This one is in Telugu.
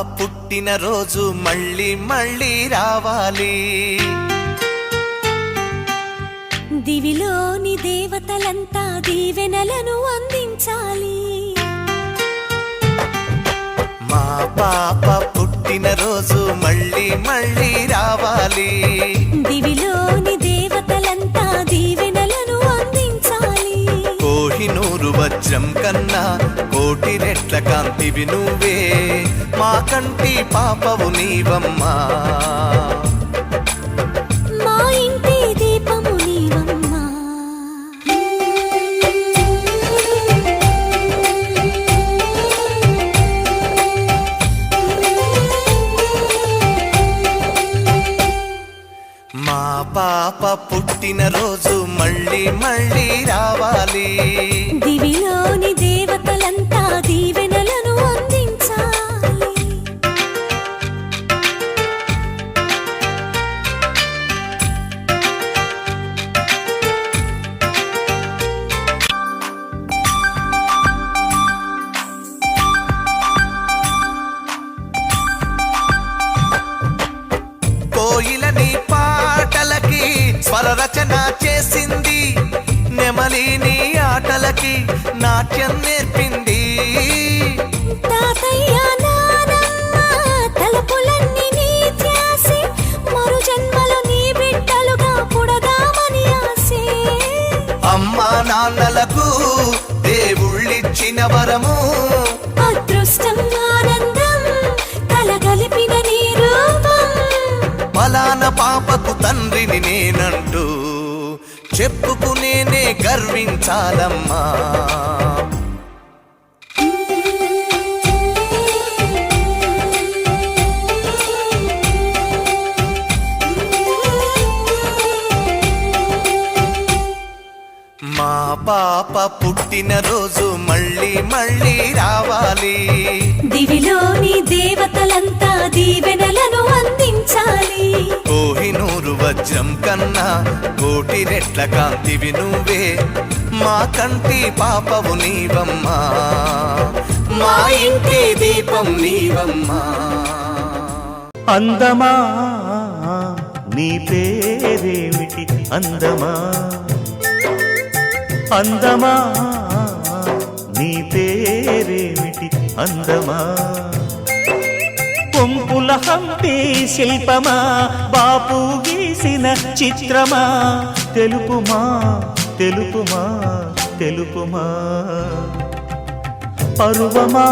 పుట్టిన రోజు మళ్ళీ మళ్ళీ రావాలి. దివిలోని దేవతలంతా దీవెనలను అందించాలి. మా పాప పుట్టిన రోజు మళ్ళీ మళ్ళీ రావాలి. దివిలోని దేవతలంతా దీవెనలను అందించాలి. కోహినూరు వజ్రం కన్నా కోటి రెట్ల కాంతివి నువ్వే. మా కంటి పాపవు నీవమ్మా. మా ఇంటి దీపము నీవమ్మా. మా పాప పుట్టిన రోజు మళ్ళీ మళ్ళీ రావాలి. రచన చేసింది నెమలిని ఆటలకి నాట్యం నేర్పింది. తాతయ్య అమ్మా నాన్నలకు దేవుళ్ళిచ్చిన వరము. అదృష్టం పాపకు తండ్రిని నేనంటూ చెప్పుకునేనే గర్వించాలమ్మా. మా పాప పుట్టిన రోజు మళ్ళీ మళ్ళీ రావాలి. దివిలోని దేవతలంతా దీవెనలను వజ్రం కన్నా కోటి రెట్ల కాంతివి నువ్వే. మా కంటి పాపవు నీవమ్మా. మా ఇంటి దీపం నీవమ్మా. అందమా నీ పేరేమిటి అందమా? అందమా నీ పేరేమిటి అందమా? హంపి శిల్పమా బాపు గీసిన చిత్రమా? తెలుపుమా తెలుపుమా తెలుపుమా? పరువమా?